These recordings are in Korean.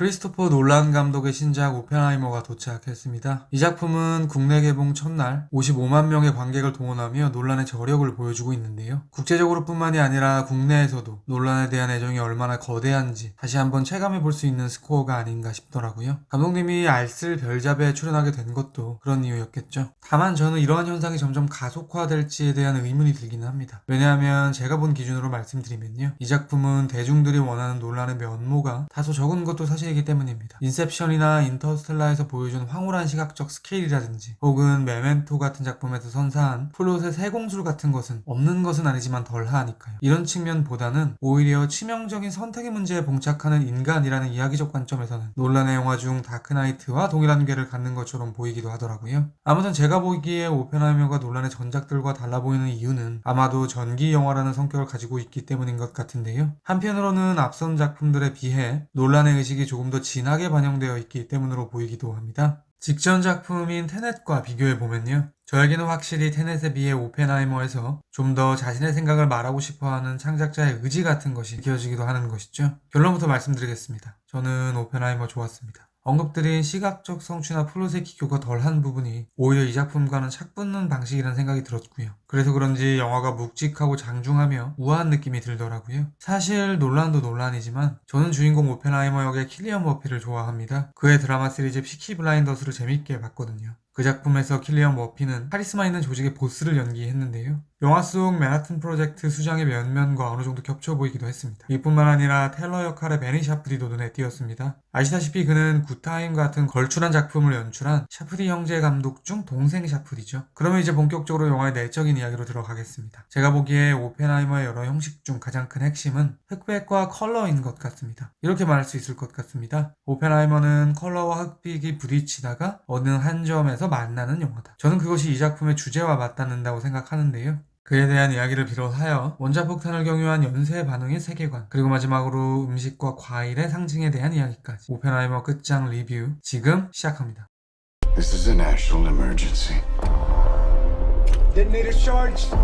크리스토퍼 놀란 감독의 신작 오펜하이머가 도착했습니다. 이 작품은 국내 개봉 첫날 55만 명의 관객을 동원하며 논란의 저력을 보여주고 있는데요. 국제적으로 뿐만이 아니라 국내에서도 논란에 대한 애정이 얼마나 거대한지 다시 한번 체감해 볼 수 있는 스코어가 아닌가 싶더라고요. 감독님이 알쓸 별잡에 출연하게 된 것도 그런 이유였겠죠. 다만 저는 이러한 현상이 점점 가속화될지에 대한 의문이 들기는 합니다. 왜냐하면 제가 본 기준으로 말씀드리면요. 이 작품은 대중들이 원하는 논란의 면모가 다소 적은 것도 사실 이기 때문입니다. 인셉션이나 인터스텔라에서 보여준 황홀한 시각적 스케일이라든지 혹은 메멘토 같은 작품에서 선사한 플롯의 세공술 같은 것은 없는 것은 아니지만 덜하니까요. 이런 측면보다는 오히려 치명적인 선택의 문제에 봉착하는 인간이라는 이야기적 관점에서는 논란의 영화 중 다크나이트와 동일한 궤를 갖는 것처럼 보이기도 하더라고요. 아무튼 제가 보기에 오펜하이머가 논란의 전작들과 달라 보이는 이유는 아마도 전기 영화라는 성격을 가지고 있기 때문인 것 같은데요. 한편으로는 앞선 작품들에 비해 논란의 의식이 조금 더 진하게 반영되어 있기 때문으로 보이기도 합니다. 직전 작품인 테넷과 비교해 보면요. 저에게는 확실히 테넷에 비해 오펜하이머에서 좀 더 자신의 생각을 말하고 싶어 하는 창작자의 의지 같은 것이 느껴지기도 하는 것이죠. 결론부터 말씀드리겠습니다. 저는 오펜하이머 좋았습니다. 언급드린 시각적 성취나 플롯의 기교가 덜한 부분이 오히려 이 작품과는 착붙는 방식이라는 생각이 들었고요. 그래서 그런지 영화가 묵직하고 장중하며 우아한 느낌이 들더라고요. 사실 논란도 논란이지만 저는 주인공 오펜하이머 역의 킬리언 머피를 좋아합니다. 그의 드라마 시리즈 피키 블라인더스를 재밌게 봤거든요. 그 작품에서 킬리언 머피는 카리스마 있는 조직의 보스를 연기했는데요. 영화 속 맨하튼 프로젝트 수장의 면면과 어느 정도 겹쳐 보이기도 했습니다. 이뿐만 아니라 텔러 역할의 베니 샤프디도 눈에 띄었습니다. 아시다시피 그는 굿타임 같은 걸출한 작품을 연출한 샤프디 형제 감독 중 동생 샤프디죠. 그러면 이제 본격적으로 영화의 내적인 이야기로 들어가겠습니다. 제가 보기에 오펜하이머의 여러 형식 중 가장 큰 핵심은 흑백과 컬러인 것 같습니다. 이렇게 말할 수 있을 것 같습니다. 오펜하이머는 컬러와 흑백이 부딪히다가 어느 한 점에서 만나는 영화다. 저는 그것이 이 작품의 주제와 맞닿는다고 생각하는데요. 그에 대한 이야기를 비롯하여 원자 폭탄을 경유한 연쇄 반응의 세계관, 그리고 마지막으로 음식과 과일의 상징에 대한 이야기까지 오펜하이머 끝장 리뷰 지금 시작합니다. This is a national emergency. Detonator charged.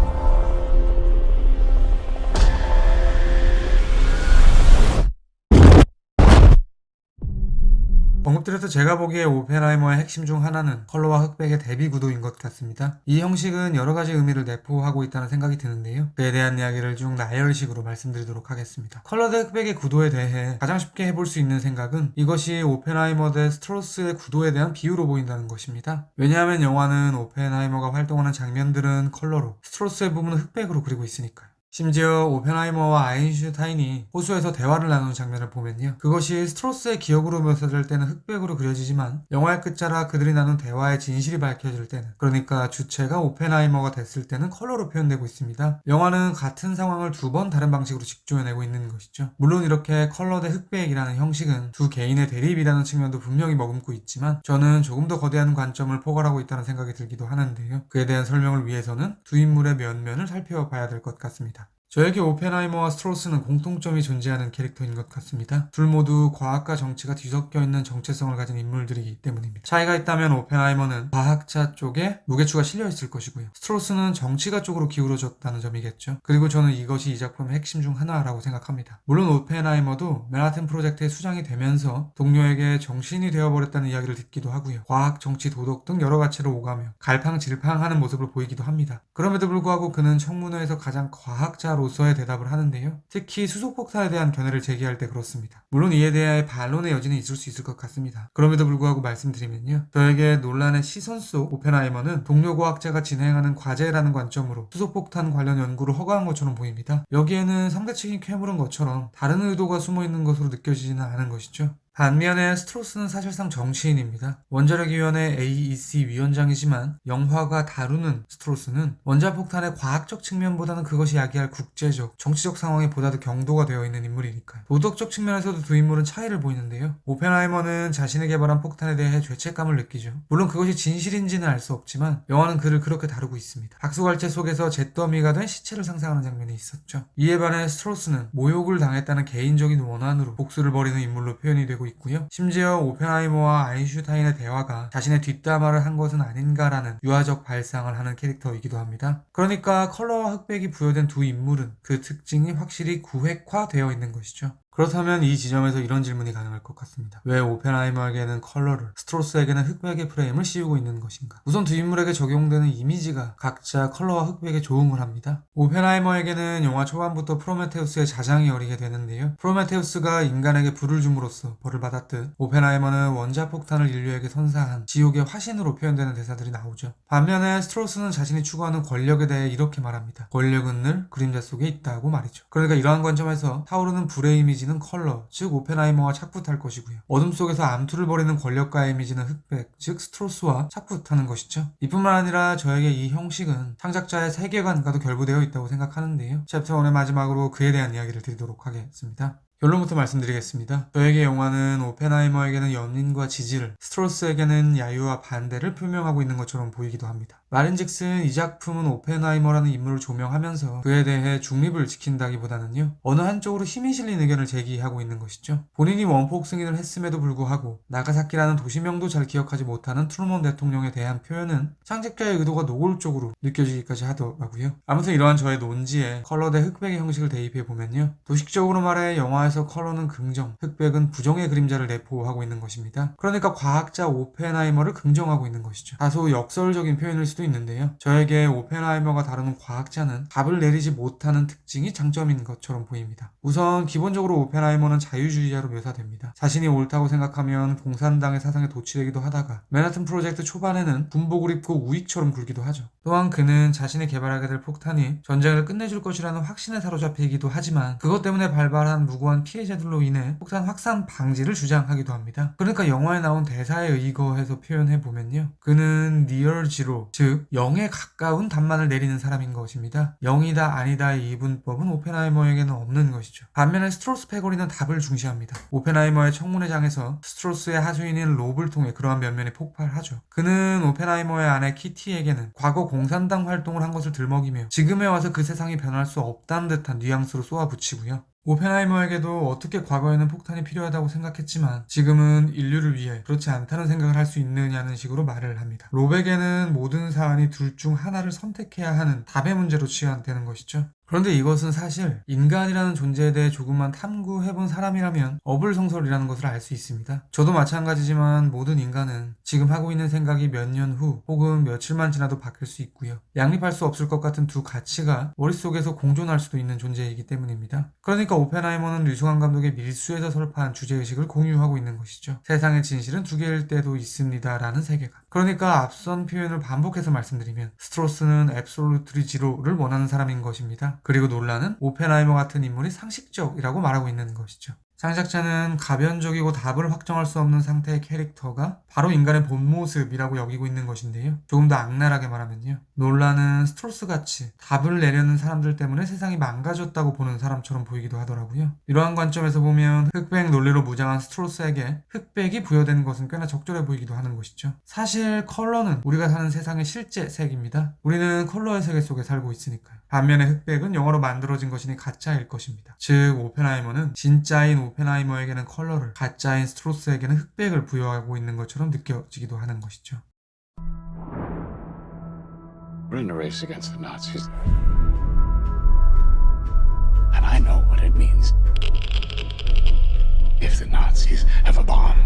언급드려서 제가 보기에 오펜하이머의 핵심 중 하나는 컬러와 흑백의 대비 구도인 것 같습니다. 이 형식은 여러 가지 의미를 내포하고 있다는 생각이 드는데요. 그에 대한 이야기를 좀 나열식으로 말씀드리도록 하겠습니다. 컬러 대 흑백의 구도에 대해 가장 쉽게 해볼 수 있는 생각은 이것이 오펜하이머 대 스트로스의 구도에 대한 비유로 보인다는 것입니다. 왜냐하면 영화는 오펜하이머가 활동하는 장면들은 컬러로, 스트로스의 부분은 흑백으로 그리고 있으니까요. 심지어 오펜하이머와 아인슈타인이 호수에서 대화를 나누는 장면을 보면요. 그것이 스트로스의 기억으로 묘사될 때는 흑백으로 그려지지만 영화의 끝자락 그들이 나눈 대화의 진실이 밝혀질 때는 그러니까 주체가 오펜하이머가 됐을 때는 컬러로 표현되고 있습니다. 영화는 같은 상황을 두 번 다른 방식으로 직조해내고 있는 것이죠. 물론 이렇게 컬러 대 흑백이라는 형식은 두 개인의 대립이라는 측면도 분명히 머금고 있지만 저는 조금 더 거대한 관점을 포괄하고 있다는 생각이 들기도 하는데요. 그에 대한 설명을 위해서는 두 인물의 면면을 살펴봐야 될 것 같습니다. 저에게 오펜하이머와 스트로스는 공통점이 존재하는 캐릭터인 것 같습니다. 둘 모두 과학과 정치가 뒤섞여 있는 정체성을 가진 인물들이기 때문입니다. 차이가 있다면 오펜하이머는 과학자 쪽에 무게추가 실려 있을 것이고요. 스트로스는 정치가 쪽으로 기울어졌다는 점이겠죠. 그리고 저는 이것이 이 작품의 핵심 중 하나라고 생각합니다. 물론 오펜하이머도 맨하튼 프로젝트의 수장이 되면서 동료에게 정신이 되어버렸다는 이야기를 듣기도 하고요. 과학, 정치, 도덕 등 여러 가치를 오가며 갈팡질팡하는 모습을 보이기도 합니다. 그럼에도 불구하고 그는 청문회에서 가장 과학자 로서의 대답을 하는데요. 특히 수소 폭탄에 대한 견해를 제기할 때 그렇습니다. 물론 이에 대해 반론의 여지는 있을 수 있을 것 같습니다. 그럼에도 불구하고 말씀드리면요. 저에게 논란의 시선 속 오펜하이머는 동료 과학자가 진행하는 과제라는 관점으로 수소 폭탄 관련 연구를 허가한 것처럼 보입니다. 여기에는 상대 측이 캐물은 것처럼 다른 의도가 숨어 있는 것으로 느껴지지는 않은 것이죠. 반면에 스트로스는 사실상 정치인입니다. 원자력위원회 AEC 위원장이지만 영화가 다루는 스트로스는 원자폭탄의 과학적 측면보다는 그것이 야기할 국제적, 정치적 상황에 보다 더 경도가 되어 있는 인물이니까요. 도덕적 측면에서도 두 인물은 차이를 보이는데요. 오펜하이머는 자신이 개발한 폭탄에 대해 죄책감을 느끼죠. 물론 그것이 진실인지는 알 수 없지만 영화는 그를 그렇게 다루고 있습니다. 박수갈채 속에서 잿더미가 된 시체를 상상하는 장면이 있었죠. 이에 반해 스트로스는 모욕을 당했다는 개인적인 원한으로 복수를 벌이는 인물로 표현이 되고 있고요. 심지어 오펜하이머와 아인슈타인의 대화가 자신의 뒷담화를 한 것은 아닌가라는 유화적 발상을 하는 캐릭터이기도 합니다. 그러니까 컬러와 흑백이 부여된 두 인물은 그 특징이 확실히 구획화되어 있는 것이죠. 그렇다면 이 지점에서 이런 질문이 가능할 것 같습니다. 왜 오펜하이머에게는 컬러를, 스트로스에게는 흑백의 프레임을 씌우고 있는 것인가? 우선 두 인물에게 적용되는 이미지가 각자 컬러와 흑백에 조응을 합니다. 오펜하이머에게는 영화 초반부터 프로메테우스의 자장이 어리게 되는데요. 프로메테우스가 인간에게 불을 줌으로써 벌을 받았듯 오펜하이머는 원자 폭탄을 인류에게 선사한 지옥의 화신으로 표현되는 대사들이 나오죠. 반면에 스트로스는 자신이 추구하는 권력에 대해 이렇게 말합니다. 권력은 늘 그림자 속에 있다고 말이죠. 그러니까 이러한 관점에서 타오르는 불의 이미지는 컬러, 즉 오펜하이머와 착붙할 것이고요. 어둠 속에서 암투를 벌이는 권력가의 이미지는 흑백, 즉 스트로스와 착붙하는 것이죠. 이뿐만 아니라 저에게 이 형식은 창작자의 세계관과도 결부되어 있다고 생각하는데요. 챕터 1의 마지막으로 그에 대한 이야기를 드리도록 하겠습니다. 결론부터 말씀드리겠습니다. 저에게 영화는 오펜하이머에게는 연민과 지지를, 스트로스에게는 야유와 반대를 표명하고 있는 것처럼 보이기도 합니다. 말인즉슨 이 작품은 오펜하이머라는 인물을 조명하면서 그에 대해 중립을 지킨다기보다는요 어느 한쪽으로 힘이 실린 의견을 제기하고 있는 것이죠. 본인이 원폭 승인을 했음에도 불구하고 나가사키라는 도시명도 잘 기억하지 못하는 트루먼 대통령에 대한 표현은 창작자의 의도가 노골적으로 느껴지기까지 하더라고요. 아무튼 이러한 저의 논지에 컬러 대 흑백의 형식을 대입해 보면요 도식적으로 말해 영화에서 컬러는 긍정, 흑백은 부정의 그림자를 내포하고 있는 것입니다. 그러니까 과학자 오펜하이머를 긍정하고 있는 것이죠. 다소 역설적인 표현일 수도 있는데요. 저에게 오펜하이머가 다루는 과학자는 답을 내리지 못하는 특징이 장점인 것처럼 보입니다. 우선 기본적으로 오펜하이머는 자유주의자로 묘사됩니다. 자신이 옳다고 생각하면 공산당의 사상에 도취되기도 하다가 맨하튼 프로젝트 초반에는 군복을 입고 우익처럼 굴기도 하죠. 또한 그는 자신이 개발하게 될 폭탄이 전쟁을 끝내줄 것이라는 확신에 사로잡히기도 하지만 그것 때문에 발발한 무고한 피해자들로 인해 폭탄 확산 방지를 주장하기도 합니다. 그러니까 영화에 나온 대사에 의거해서 표현해 보면요. 그는 니얼 지로 즉 0에 가까운 답만을 내리는 사람인 것입니다. 0이다 아니다의 이분법은 오펜하이머에게는 없는 것이죠. 반면에 스트로스 패거리는 답을 중시합니다. 오펜하이머의 청문회 장에서 스트로스의 하수인인 롭을 통해 그러한 면면이 폭발하죠. 그는 오펜하이머의 아내 키티에게는 과거 공산당 활동을 한 것을 들먹이며 지금에 와서 그 세상이 변할 수 없다는 듯한 뉘앙스로 쏘아붙이고요. 오펜하이머에게도 어떻게 과거에는 폭탄이 필요하다고 생각했지만 지금은 인류를 위해 그렇지 않다는 생각을 할 수 있느냐는 식으로 말을 합니다. 롭에게는 모든 사안이 둘 중 하나를 선택해야 하는 답의 문제로 취한되는 것이죠. 그런데 이것은 사실 인간이라는 존재에 대해 조금만 탐구해본 사람이라면 어불성설이라는 것을 알 수 있습니다. 저도 마찬가지지만 모든 인간은 지금 하고 있는 생각이 몇 년 후 혹은 며칠만 지나도 바뀔 수 있고요. 양립할 수 없을 것 같은 두 가치가 머릿속에서 공존할 수도 있는 존재이기 때문입니다. 그러니까 오펜하이머는 류승환 감독의 밀수에서 설파한 주제의식을 공유하고 있는 것이죠. 세상의 진실은 두 개일 때도 있습니다라는 세계관. 그러니까 앞선 표현을 반복해서 말씀드리면 스트로스는 앱솔루트리 지로를 원하는 사람인 것입니다. 그리고 논란은 오펜하이머 같은 인물이 상식적이라고 말하고 있는 것이죠. 창작자는 가변적이고 답을 확정할 수 없는 상태의 캐릭터가 바로 인간의 본 모습이라고 여기고 있는 것인데요. 조금 더 악랄하게 말하면요. 논란은 스트로스같이 답을 내려는 사람들 때문에 세상이 망가졌다고 보는 사람처럼 보이기도 하더라고요. 이러한 관점에서 보면 흑백 논리로 무장한 스트로스에게 흑백이 부여되는 것은 꽤나 적절해 보이기도 하는 것이죠. 사실 컬러는 우리가 사는 세상의 실제 색입니다. 우리는 컬러의 세계 속에 살고 있으니까요. 반면에 흑백은 영어로 만들어진 것이니 가짜일 것입니다. 즉 오펜하이머는 진짜인 오펜하이머에게는 컬러를 가짜인 스트로스에게는 흑백을 부여하고 있는 것처럼 느껴지기도 하는 것이죠. We're in a race against the Nazis. And I know what it means. If the Nazis have a bomb.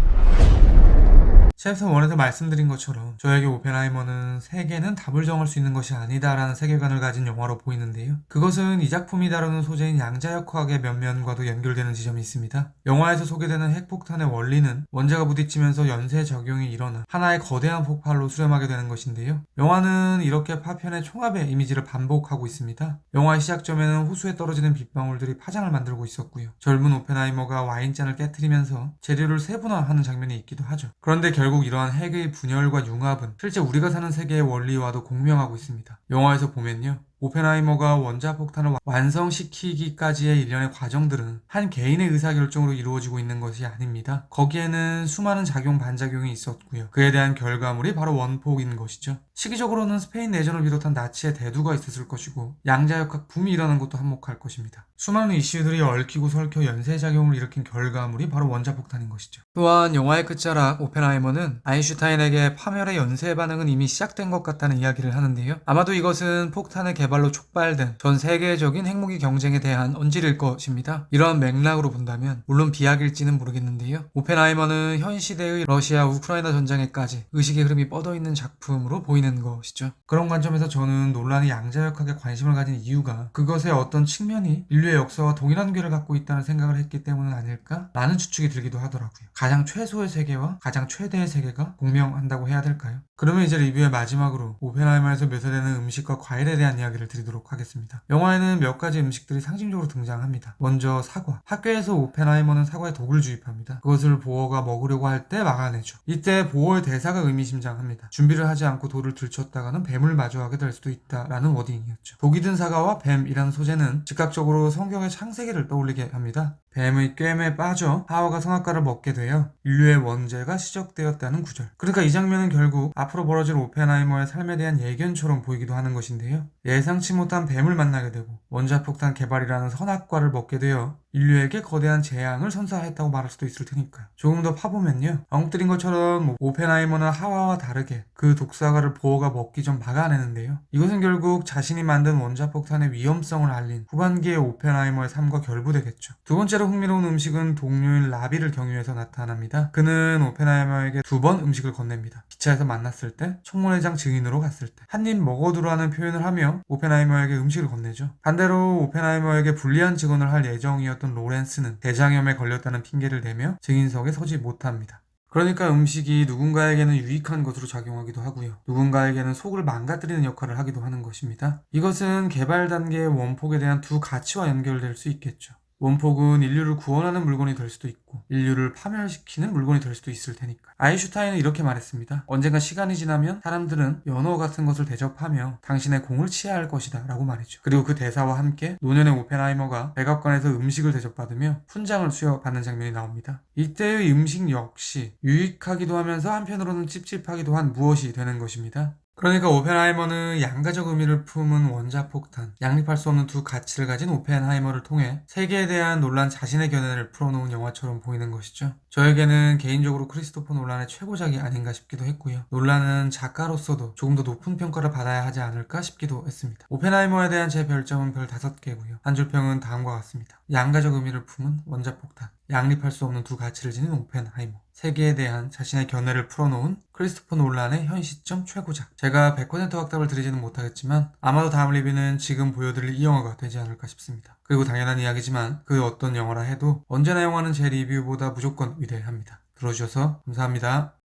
챕터 1에서 말씀드린 것처럼 저에게 오펜하이머는 세계는 답을 정할 수 있는 것이 아니다라는 세계관을 가진 영화로 보이는데요. 그것은 이 작품이 다루는 소재인 양자역학의 면면과도 연결되는 지점이 있습니다. 영화에서 소개되는 핵폭탄의 원리는 원자가 부딪히면서 연쇄 적용이 일어나 하나의 거대한 폭발로 수렴하게 되는 것인데요. 영화는 이렇게 파편의 총합의 이미지를 반복하고 있습니다. 영화의 시작점에는 호수에 떨어지는 빗방울들이 파장을 만들고 있었고요. 젊은 오펜하이머가 와인잔을 깨뜨리면서 재료를 세분화하는 장면이 있기도 하죠. 그런데 결국 이러한 핵의 분열과 융합은 실제 우리가 사는 세계의 원리와도 공명하고 있습니다. 영화에서 보면요. 오펜하이머가 원자폭탄을 완성시키기까지의 일련의 과정들은 한 개인의 의사결정으로 이루어지고 있는 것이 아닙니다. 거기에는 수많은 작용 반작용이 있었고요. 그에 대한 결과물이 바로 원폭인 것이죠. 시기적으로는 스페인 내전을 비롯한 나치의 대두가 있었을 것이고 양자역학 붐이 일어난 것도 한몫할 것입니다. 수많은 이슈들이 얽히고 설켜 연쇄작용을 일으킨 결과물이 바로 원자폭탄인 것이죠. 또한 영화의 끝자락 오펜하이머는 아인슈타인에게 파멸의 연쇄 반응은 이미 시작된 것 같다는 이야기를 하는데요. 아마도 이것은 폭탄의 개발 개발로 촉발된 전 세계적인 핵무기 경쟁에 대한 언질일 것입니다. 이런 맥락으로 본다면 물론 비약일지는 모르겠는데요. 오펜하이머는 현 시대의 러시아 우크라이나 전장에까지 의식의 흐름이 뻗어 있는 작품으로 보이는 것이죠. 그런 관점에서 저는 논란이 양자역학에 관심을 가진 이유가 그것의 어떤 측면이 인류의 역사와 동일한 궤를 갖고 있다는 생각을 했기 때문은 아닐까라는 추측이 들기도 하더라고요. 가장 최소의 세계와 가장 최대의 세계가 공명한다고 해야 될까요? 그러면 이제 리뷰의 마지막으로 오펜하이머에서 묘사되는 음식과 과일에 대한 이야기를 드리도록 하겠습니다. 영화에는 몇 가지 음식들이 상징적으로 등장합니다. 먼저 사과. 학교에서 오펜하이머는 사과에 독을 주입합니다. 그것을 보어가 먹으려고 할 때 막아내죠. 이때 보어의 대사가 의미심장합니다. 준비를 하지 않고 돌을 들쳤다가는 뱀을 마주하게 될 수도 있다라는 워딩이었죠. 독이 든 사과와 뱀이라는 소재는 즉각적으로 성경의 창세기를 떠올리게 합니다. 뱀의 꿰매에 빠져 하와가 선악과를 먹게 되어 인류의 원죄가 시작되었다는 구절. 그러니까 이 장면은 결국 앞으로 벌어질 오펜하이머의 삶에 대한 예견처럼 보이기도 하는 것인데요. 예상치 못한 뱀을 만나게 되고 원자폭탄 개발이라는 선악과를 먹게 되어 인류에게 거대한 재앙을 선사했다고 말할 수도 있을 테니까요. 조금 더 파보면요. 엉뜨린 것처럼 뭐 오펜하이머는 하와와 다르게 그 독사과를 보어가 먹기 전 막아내는데요. 이것은 결국 자신이 만든 원자폭탄의 위험성을 알린 후반기의 오펜하이머의 삶과 결부되겠죠. 두 번째로 흥미로운 음식은 동료인 라비를 경유해서 나타납니다. 그는 오펜하이머에게 두 번 음식을 건넵니다. 기차에서 만났을 때, 청문회장 증인으로 갔을 때. 한 입 먹어두라는 표현을 하며 오펜하이머에게 음식을 건네죠. 반대 로 오펜하이머에게 불리한 증언을 할 예정이었던 로렌스는 대장염에 걸렸다는 핑계를 대며 증인석에 서지 못합니다. 그러니까 음식이 누군가에게는 유익한 것으로 작용하기도 하고요. 누군가에게는 속을 망가뜨리는 역할을 하기도 하는 것입니다. 이것은 개발 단계의 원폭에 대한 두 가치와 연결될 수 있겠죠. 원폭은 인류를 구원하는 물건이 될 수도 있고 인류를 파멸시키는 물건이 될 수도 있을 테니까. 아인슈타인은 이렇게 말했습니다. 언젠가 시간이 지나면 사람들은 연어 같은 것을 대접하며 당신의 공을 취하할 것이다 라고 말이죠. 그리고 그 대사와 함께 노년의 오펜하이머가 백악관에서 음식을 대접받으며 훈장을 수여받는 장면이 나옵니다. 이때의 음식 역시 유익하기도 하면서 한편으로는 찝찝하기도 한 무엇이 되는 것입니다. 그러니까 오펜하이머는 양가적 의미를 품은 원자폭탄, 양립할 수 없는 두 가치를 가진 오펜하이머를 통해 세계에 대한 논란 자신의 견해를 풀어놓은 영화처럼 보이는 것이죠. 저에게는 개인적으로 크리스토퍼 논란의 최고작이 아닌가 싶기도 했고요. 논란은 작가로서도 조금 더 높은 평가를 받아야 하지 않을까 싶기도 했습니다. 오펜하이머에 대한 제 별점은 별 5개고요. 한 줄 평은 다음과 같습니다. 양가적 의미를 품은 원자폭탄, 양립할 수 없는 두 가치를 지닌 오펜하이머. 세계에 대한 자신의 견해를 풀어놓은 크리스토퍼 논란의 현 시점 최고작. 제가 100% 확답을 드리지는 못하겠지만 아마도 다음 리뷰는 지금 보여드릴 이 영화가 되지 않을까 싶습니다. 그리고 당연한 이야기지만 그 어떤 영화라 해도 언제나 영화는 제 리뷰보다 무조건 위대합니다. 들어주셔서 감사합니다.